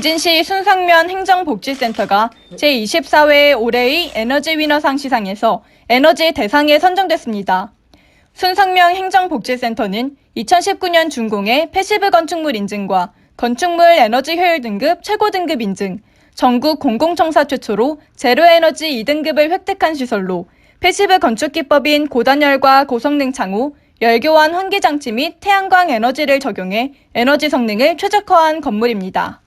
당진시 순상면 행정복지센터가 제24회 올해의 에너지 위너상 시상에서 에너지 대상에 선정됐습니다. 순상면 행정복지센터는 2019년 준공의 패시브 건축물 인증과 건축물 에너지 효율 등급 최고 등급 인증, 전국 공공청사 최초로 제로에너지 2등급을 획득한 시설로 패시브 건축 기법인 고단열과 고성능 창호, 열교환 환기장치 및 태양광 에너지를 적용해 에너지 성능을 최적화한 건물입니다.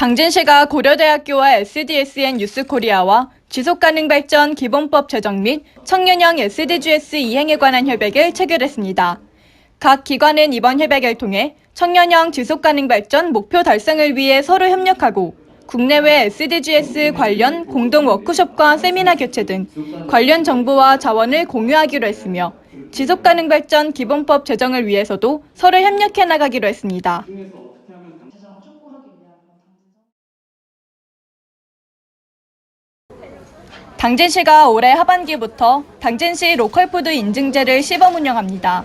당진 시가 고려대학교와 SDSN 유스코리아와 지속가능발전 기본법 제정 및 청년형 SDGs 이행에 관한 협약을 체결했습니다. 각 기관은 이번 협약을 통해 청년형 지속가능발전 목표 달성을 위해 서로 협력하고 국내외 SDGs 관련 공동 워크숍과 세미나 개최 등 관련 정보와 자원을 공유하기로 했으며 지속가능발전 기본법 제정을 위해서도 서로 협력해 나가기로 했습니다. 당진시가 올해 하반기부터 당진시 로컬푸드 인증제를 시범 운영합니다.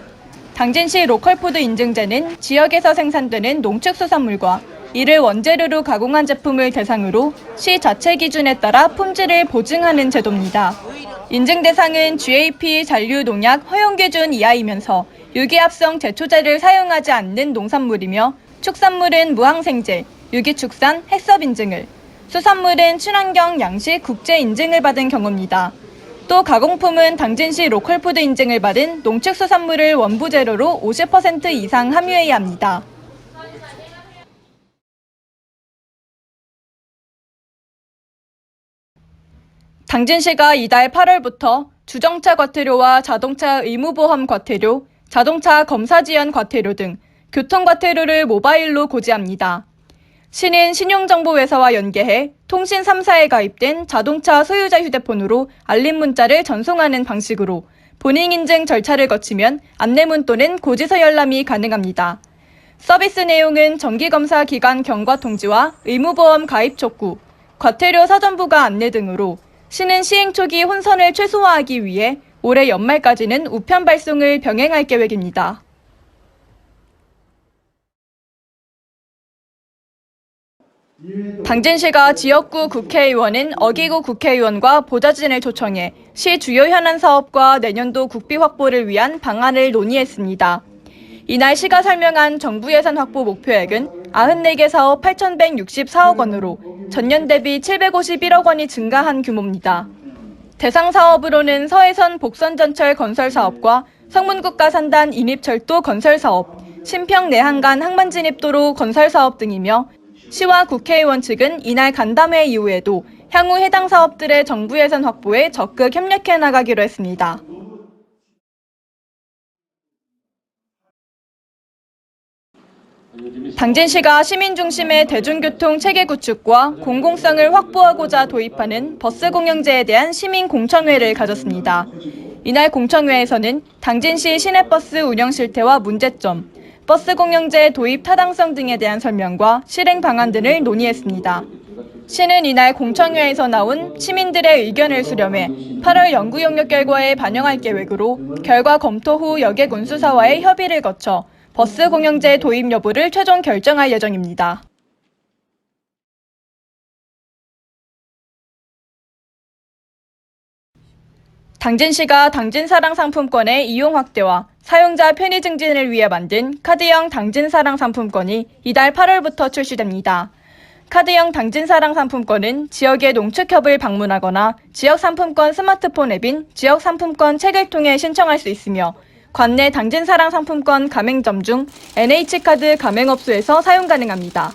당진시 로컬푸드 인증제는 지역에서 생산되는 농축수산물과 이를 원재료로 가공한 제품을 대상으로 시 자체 기준에 따라 품질을 보증하는 제도입니다. 인증 대상은 GAP 잔류 농약 허용 기준 이하이면서 유기합성 제초제를 사용하지 않는 농산물이며 축산물은 무항생제, 유기축산, 해썹 인증을, 수산물은 친환경 양식 국제 인증을 받은 경우입니다. 또 가공품은 당진시 로컬푸드 인증을 받은 농축수산물을 원부 재료로 50% 이상 함유해야 합니다. 당진시가 이달 8월부터 주정차 과태료와 자동차 의무보험 과태료, 자동차 검사 지연 과태료 등 교통 과태료를 모바일로 고지합니다. 시는 신용정보회사와 연계해 통신 3사에 가입된 자동차 소유자 휴대폰으로 알림 문자를 전송하는 방식으로 본인 인증 절차를 거치면 안내문 또는 고지서 열람이 가능합니다. 서비스 내용은 정기검사 기간 경과 통지와 의무보험 가입 촉구, 과태료 사전부가 안내 등으로 시는 시행 초기 혼선을 최소화하기 위해 올해 연말까지는 우편 발송을 병행할 계획입니다. 당진시가 지역구 국회의원인 어기구 국회의원과 보좌진을 초청해 시 주요 현안 사업과 내년도 국비 확보를 위한 방안을 논의했습니다. 이날 시가 설명한 정부 예산 확보 목표액은 94개 사업 8,164억 원으로 전년 대비 751억 원이 증가한 규모입니다. 대상 사업으로는 서해선 복선전철 건설 사업과 성문국가 산단 인입철도 건설 사업, 신평 내한간 항만 진입도로 건설 사업 등이며 시와 국회의원 측은 이날 간담회 이후에도 향후 해당 사업들의 정부 예산 확보에 적극 협력해 나가기로 했습니다. 당진시가 시민 중심의 대중교통 체계 구축과 공공성을 확보하고자 도입하는 버스 공영제에 대한 시민 공청회를 가졌습니다. 이날 공청회에서는 당진시 시내버스 운영 실태와 문제점, 버스 공영제 도입 타당성 등에 대한 설명과 실행 방안 등을 논의했습니다. 시는 이날 공청회에서 나온 시민들의 의견을 수렴해 8월 연구 용역 결과에 반영할 계획으로 결과 검토 후 여객 운수사와의 협의를 거쳐 버스 공영제 도입 여부를 최종 결정할 예정입니다. 당진시가 당진사랑 상품권의 이용 확대와 사용자 편의 증진을 위해 만든 카드형 당진사랑 상품권이 이달 8월부터 출시됩니다. 카드형 당진사랑 상품권은 지역의 농축협을 방문하거나 지역 상품권 스마트폰 앱인 지역 상품권 책을 통해 신청할 수 있으며 관내 당진사랑 상품권 가맹점 중 NH카드 가맹업소에서 사용 가능합니다.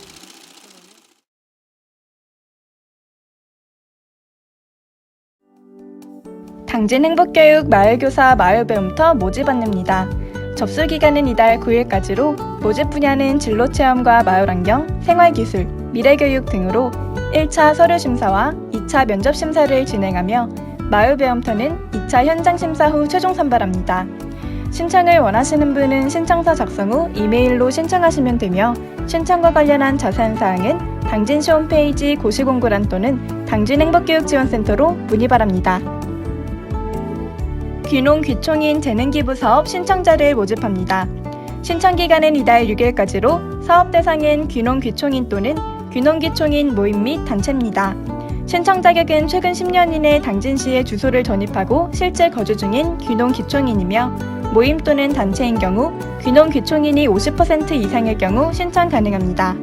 당진 행복교육 마을교사 마을배움터 모집 안내입니다. 접수 기간은 이달 9일까지로 모집 분야는 진로체험과 마을환경, 생활기술, 미래교육 등으로 1차 서류심사와 2차 면접심사를 진행하며 마을배움터는 2차 현장심사 후 최종 선발합니다. 신청을 원하시는 분은 신청서 작성 후 이메일로 신청하시면 되며 신청과 관련한 자세한 사항은 당진시 홈페이지 고시공고란 또는 당진행복교육지원센터로 문의 바랍니다. 귀농 귀총인 재능기부 사업 신청자를 모집합니다. 신청 기간은 이달 6일까지로 사업 대상은 귀농 귀총인 또는 귀농 귀총인 모임 및 단체입니다. 신청 자격은 최근 10년 이내 당진시에 주소를 전입하고 실제 거주 중인 귀농 귀총인이며 모임 또는 단체인 경우 귀농 귀총인이 50% 이상일 경우 신청 가능합니다.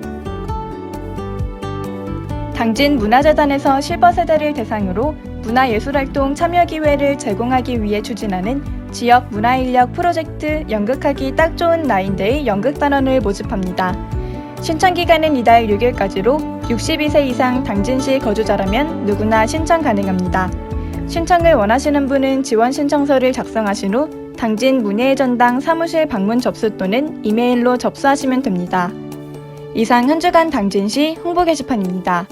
당진 문화재단에서 실버 세대를 대상으로 문화예술활동 참여 기회를 제공하기 위해 추진하는 지역 문화인력 프로젝트 연극하기 딱 좋은 나인데이 연극단원을 모집합니다. 신청 기간은 이달 6일까지로 62세 이상 당진시 거주자라면 누구나 신청 가능합니다. 신청을 원하시는 분은 지원 신청서를 작성하신 후 당진 문예의 전당 사무실 방문 접수 또는 이메일로 접수하시면 됩니다. 이상 한 주간 당진시 홍보 게시판입니다.